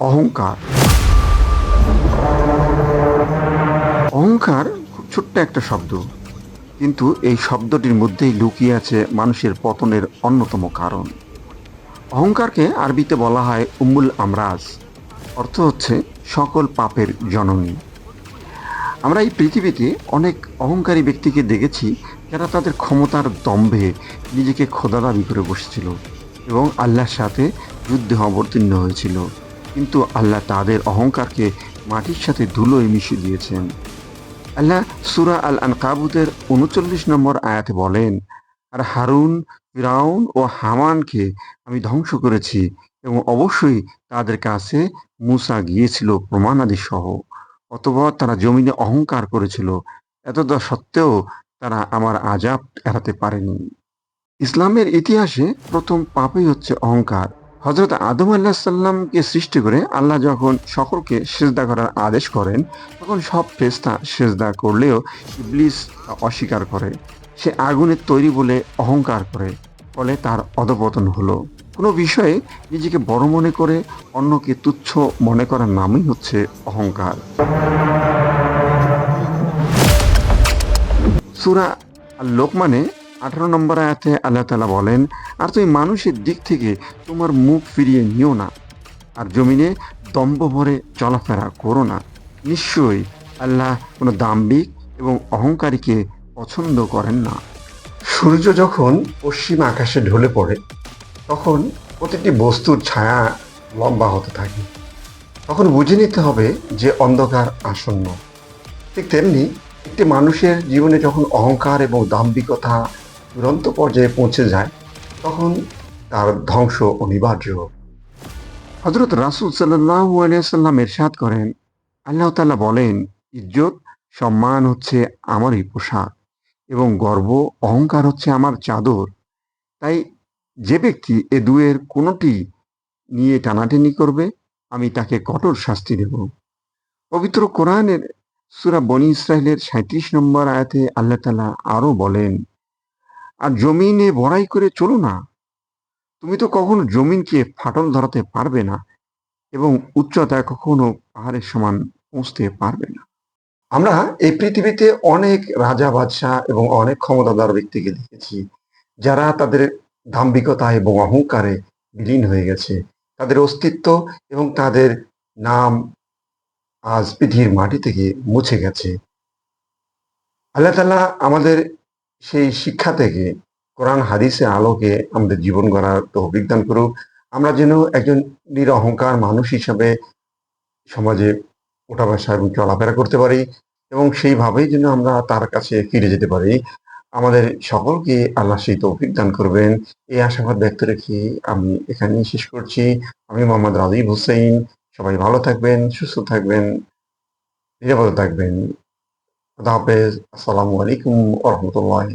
অহংকার। অহংকার খুব ছোট্ট একটা শব্দ। কিন্তু এই শব্দটির মধ্যেই লুকিয়ে আছে মানুষের পতনের অন্যতম কারণ। অহংকারকে আরবিতে বলা হয় উম্মুল আমরাজ। অর্থ হচ্ছে সকল পাপের জননী। আমরা এই পৃথিবীতে অনেক অহংকারী ব্যক্তিকে দেখেছি যারা তাদের ক্ষমতার দম্ভে নিজেকে খোদা দাবি করে বসেছিল এবং আল্লাহর সাথে যুদ্ধে অবতীর্ণ হয়েছিল। কিন্তু আল্লাহ তাদের অহংকারকে মাটির সাথে ধুলোয় মিশিয়ে দিয়েছেন। আল্লাহ সুরা আল আনকাবুতের উনচল্লিশ নম্বর আয়াতে বলেন, আর হারুন, ফিরাউন ও হামানকে আমি ধ্বংস করেছি এবং অবশ্যই তাদের কাছে মুসা গিয়েছিল প্রমাণাদি সহ অতঃপর তারা জমিনে অহংকার করেছিল এতটা সত্ত্বেও তারা আমার আজাব এড়াতে পারেনি। ইসলামের ইতিহাসে প্রথম পাপই হচ্ছে অহংকার। হজরত আদম আল্লাহ সাল্লামকে সৃষ্টি করে আল্লাহ যখন সকলকে সেজদা করার আদেশ করেন, তখন সব ফেস্তা সেজদা করলেও ইবলিস অস্বীকার করে। সে আগুনের তৈরি বলে অহংকার করে, ফলে তার অধপতন হলো। কোনো বিষয়ে নিজেকে বড় মনে করে, অন্যকে তুচ্ছ মনে করার নামই হচ্ছে অহংকার। সুরা লোকমানে আঠারো নম্বর আয়াতে আল্লাহ তালা বলেন, আর তুমি মানুষের দিক থেকে তোমার মুখ ফিরিয়ে নিও না, আর জমিনে দম্ভ ভরে চলাফেরা করো না। নিশ্চয়ই আল্লাহ কোনো দাম্ভিক এবং অহংকারীকে পছন্দ করেন না। সূর্য যখন পশ্চিম আকাশে ঢলে পড়ে, তখন প্রতিটি বস্তুর ছায়া লম্বা হতে থাকে। তখন বুঝে নিতে হবে যে অন্ধকার আসন্ন। ঠিক তেমনি একটি মানুষের জীবনে যখন অহংকার এবং দাম্ভিকতা চূড়ান্ত পর্যায়ে পৌঁছে যায়, তখন তার ধ্বংস অনিবার্য। হজরত রাসুল সাল্লাহ সাল্লাম এরশাদ করেন, আল্লাহ তাল্লাহ বলেন, ইজ্জত, সম্মান হচ্ছে আমারই পোশাক এবং গর্ব, অহংকার হচ্ছে আমার চাদর। তাই যে ব্যক্তি এ দুয়ের কোনোটি নিয়ে টানাটানি করবে, আমি তাকে কঠোর শাস্তি দেব। পবিত্র কোরআনের সুরা বনি ইসরায়েলের সাঁত্রিশ নম্বর আয়াতে আল্লাহ তালা আরও বলেন আর জমিনে বড়াই করে চলো না। তুমি তো কখনো জমিনকে ফাটল ধরাতে পারবে না এবং উচ্চতায় কখনো পাহাড়ের সমান পৌঁছতে পারবে না। আমরা এই পৃথিবীতে অনেক রাজা, বাদশাহ এবং অনেক ক্ষমতাদার ব্যক্তিকে দেখেছি, যারা তাদের দাম্ভিকতা এবং অহংকারে বিলীন হয়ে গেছে। তাদের অস্তিত্ব এবং তাদের নাম আজ পৃথিবীর মাটি থেকে মুছে গেছে। আল্লাহ তালা আমাদের সেই শিক্ষা থেকে কোরআন, হাদিসের আলোকে আমাদের জীবন গড়ার তো অভিজ্ঞান করুক। আমরা যেন একজন নিরহংকার মানুষ হিসাবে সমাজে ওঠা বসা এবং চলাফেরা করতে পারি এবং সেইভাবেই যেন আমরা তার কাছে ফিরে যেতে পারি। আমাদের সকলকে আল্লাহ সেই তৌফিক দান করবেন। এই আশাবাদ ব্যক্ত রেখে আমি এখানেই শেষ করছি। আমি মোহাম্মদ রাজীব হোসেন সবাই ভালো থাকবেন, সুস্থ থাকবেন, নিরাপদে থাকবেন। খুদা হাফেজ। আসসালামু আলাইকুম রহমতুল্লাহ